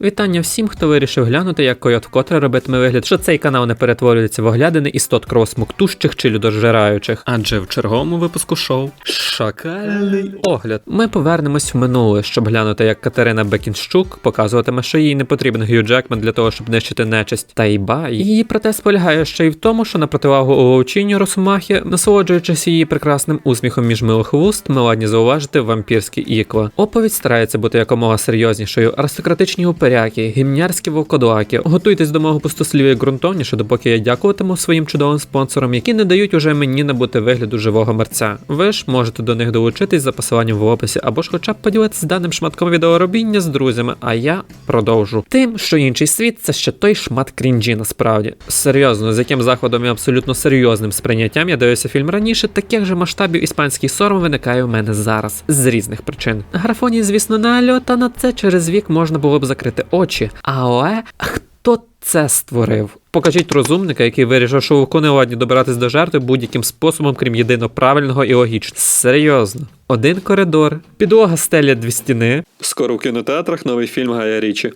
Вітання всім, хто вирішив глянути, як койот вкотре робитиме вигляд, що цей канал не перетворюється в оглядини істот кровосмоктущих чи людожираючих. Адже в черговому випуску шоу Шакальний огляд. Ми повернемось в минуле, щоб глянути, як Катерина Бекінщук показуватиме, що їй не потрібен Гью Джекман для того, щоб нищити нечисть. Та й ба, її протест полягає ще й в тому, що на противагу Оловчині Росомахи, насолоджуючись її прекрасним усміхом між милих вуст, ми ладні зауважити вампірські ікла. Оповідь старається бути якомога серйознішою. Аристократичні уперяки, гімнярські вовкодлаки. Готуйтесь до мого пустослів'я ґрунтовніше, допоки я дякуватиму своїм чудовим спонсорам, які не дають уже мені набути вигляду живого мерця. Ви ж можете до них долучитись за посиланням в описі, або ж хоча б поділитися даним шматком відеоробіння з друзями, а я продовжу. Тим, що інший світ це ще той шмат крінжі насправді. Серйозно, з яким заходом і абсолютно серйозним сприйняттям я дивився фільм раніше, таких же масштабів іспанський сором виникає у мене зараз з різних причин. Графонії, звісно, на альо, та на це через вік можна було б закрити очі. Але хто це створив? Покажіть розумника, який вирішив, що вовку не ладні добиратись до жертви будь-яким способом, крім єдино правильного і логічного. Серйозно. Один коридор, підлога стеля дві стіни. Скоро в кінотеатрах новий фільм Гая Річі.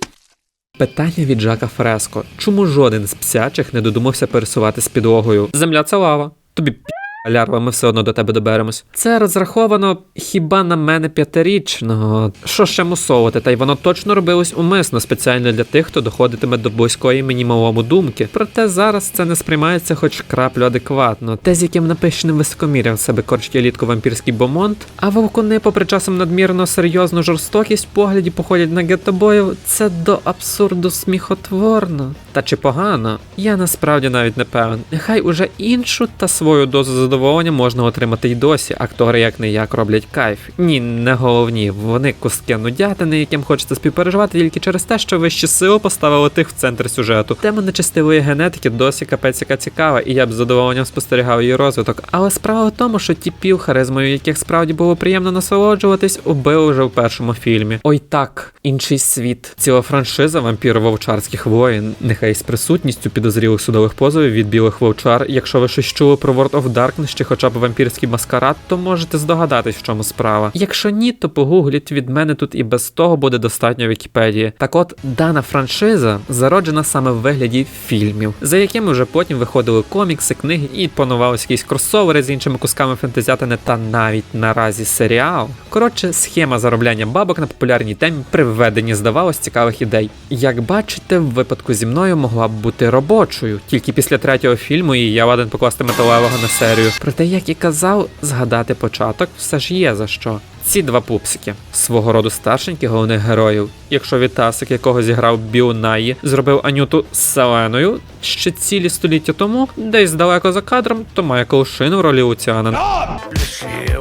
Питання від Жака Фреско. Чому жоден з псячих не додумався пересувати з підлогою? Земля це лава. Тобі пі... Лярва, ми все одно до тебе доберемось. Це розраховано хіба на мене п'ятирічного. Що ще мусовувати? Та й воно точно робилось умисно, спеціально для тих, хто доходитиме до близької мені малому думки. Проте зараз це не сприймається хоч краплю адекватно. Те, з яким напищеним високомір'ям себе корчить елітку вампірський бомонд, а вовкуни, попри часом надмірно серйозну жорстокість, погляді походять на геттобоїв, це до абсурду сміхотворно. Та чи погано? Я насправді навіть не певен. Нехай уже іншу та свою дозу задоволення можна отримати й досі. Актори як не як роблять кайф. Ні, не головні. Вони куски нудятини, яким хочеться співпереживати тільки через те, що вищі сили поставили тих в центр сюжету. Тема нечистивої генетики досі капець яка цікава, і я б з задоволенням спостерігав її розвиток. Але справа в тому, що тіпів, харизмою яких справді було приємно насолоджуватись, убили вже в першому фільмі. Ой так, інший світ. Ціла франшиза вампір вовчарських воїн. Нехай з присутністю підозрілих судових позовів від білих вовчар. Якщо ви щось чули про World of Darkness чи хоча б вампірський маскарад, то можете здогадатись, в чому справа. Якщо ні, то погугліть від мене тут і без того буде достатньо Вікіпедії. Так от, дана франшиза зароджена саме в вигляді фільмів, за якими вже потім виходили комікси, книги і планувалися якісь кросовери з іншими кусками фентезіатини та навіть наразі серіал. Коротше, схема заробляння бабок на популярній темі при введенні здавалось цікавих ідей. Як бачите, в випадку зі мною могла б бути робочою, тільки після третього фільму і я ладен покласти металевого на серію. Проте, як і казав, згадати початок все ж є за що. Ці два пупсики свого роду старшенькі головних героїв. Якщо Вітасик, якого зіграв Біл Наї, зробив Анюту селеною ще цілі століття тому, десь далеко за кадром, то Майкл Шин в ролі Луціана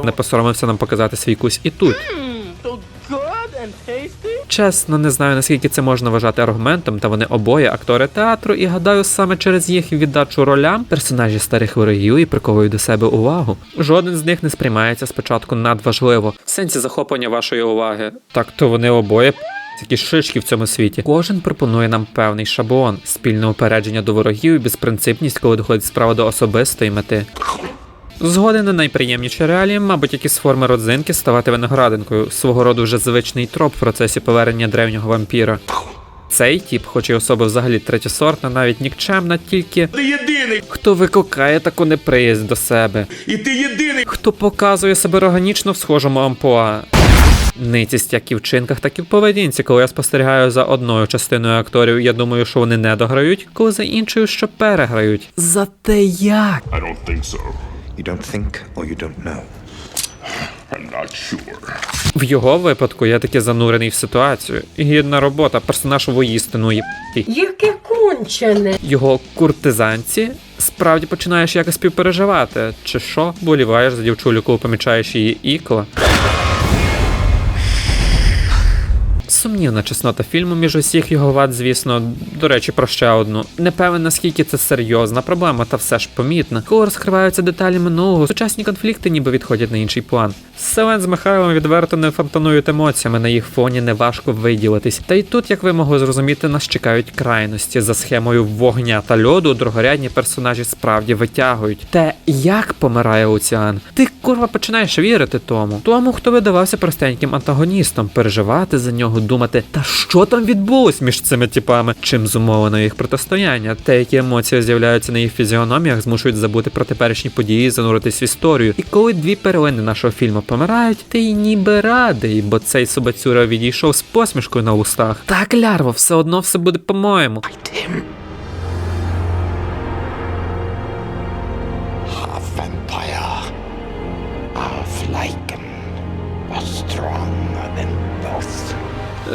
не посоромився нам показати свій кусь і тут. Чесно, не знаю наскільки це можна вважати аргументом, та вони обоє актори театру, і гадаю, саме через їх віддачу ролям персонажі старих ворогів і приковують до себе увагу. Жоден з них не сприймається спочатку надважливо, в сенсі захоплення вашої уваги. Так то вони обоє. Такі шишки в цьому світі. Кожен пропонує нам певний шаблон, спільне упередження до ворогів і безпринципність, коли доходить справа до особистої мети. Згоден на найприємніші реалії, мабуть, якісь форми родзинки ставати виноградинкою, свого роду вже звичний троп в процесі повернення древнього вампіра. Цей тіп, хоч і особа взагалі третєсортна, навіть нікчемна, тільки Ти єдиний, хто викликає таку неприязнь до себе, і ти єдиний. хто показує себе органічно в схожому амплуа. Ницість як і в чинках, так і в поведінці. Коли я спостерігаю за одною частиною акторів, я думаю, що вони не дограють, коли за іншою, що переграють. Зате як? I don't think so. You don't think or you don't know. I'm not sure. В його випадку я таки занурений в ситуацію. Гідна робота, персонаж воїстину є. Яке кончене. Його куртизанці справді починаєш якось співпереживати. Чи що, боліваєш за дівчулю, коли помічаєш її ікла. Сумнівна чеснота фільму між усіх його вад, звісно, до речі, про ще одну. Не певен, наскільки це серйозна проблема, та все ж помітна. Коли розкриваються деталі минулого, сучасні конфлікти ніби відходять на інший план. Селен з Михайлом відверто не фонтанують емоціями, на їх фоні неважко виділитись. Та й тут, як ви могли зрозуміти, нас чекають крайності за схемою вогня та льоду. Другорядні персонажі справді витягують. Те, як помирає Луціан, ти курва починаєш вірити тому, тому, хто видавався простеньким антагоністом, переживати за нього, думати думати, та що там відбулось між цими типами, чим зумовлено їх протистояння. Те, які емоції з'являються на їх фізіономіях, змушують забути про теперішні події, зануритись в історію. І коли дві перлини нашого фільму помирають, ти й ніби радий, бо цей собацюра відійшов з посмішкою на устах. Так, лярво, все одно все буде по-моєму.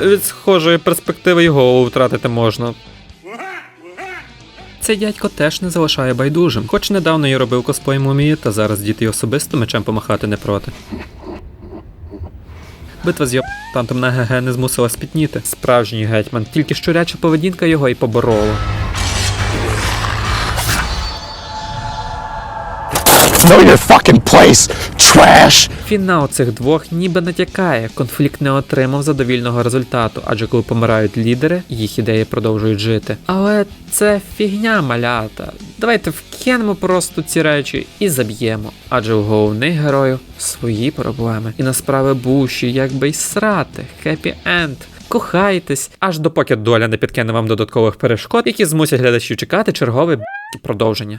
Від схожої перспективи його втратити можна. Цей дядько теж не залишає байдужим, хоч недавно й робив косплей мумії, та зараз діти й особисто мечем помахати не проти. Битва з його тантом на ГГ не змусила спітніти. Справжній гетьман, тільки щуряча поведінка його й поборола. Know your fucking place, trash! Фінал цих двох ніби натякає, конфлікт не отримав задовільного результату, адже коли помирають лідери, їх ідеї продовжують жити. Але це фігня малята. Давайте вкинемо просто ці речі і заб'ємо. Адже у головних героїв свої проблеми. І на справи буші, якби й срати, хеппі енд. Кохайтесь, аж допоки доля не підкине вам додаткових перешкод, які змусять глядачів чекати чергове продовження.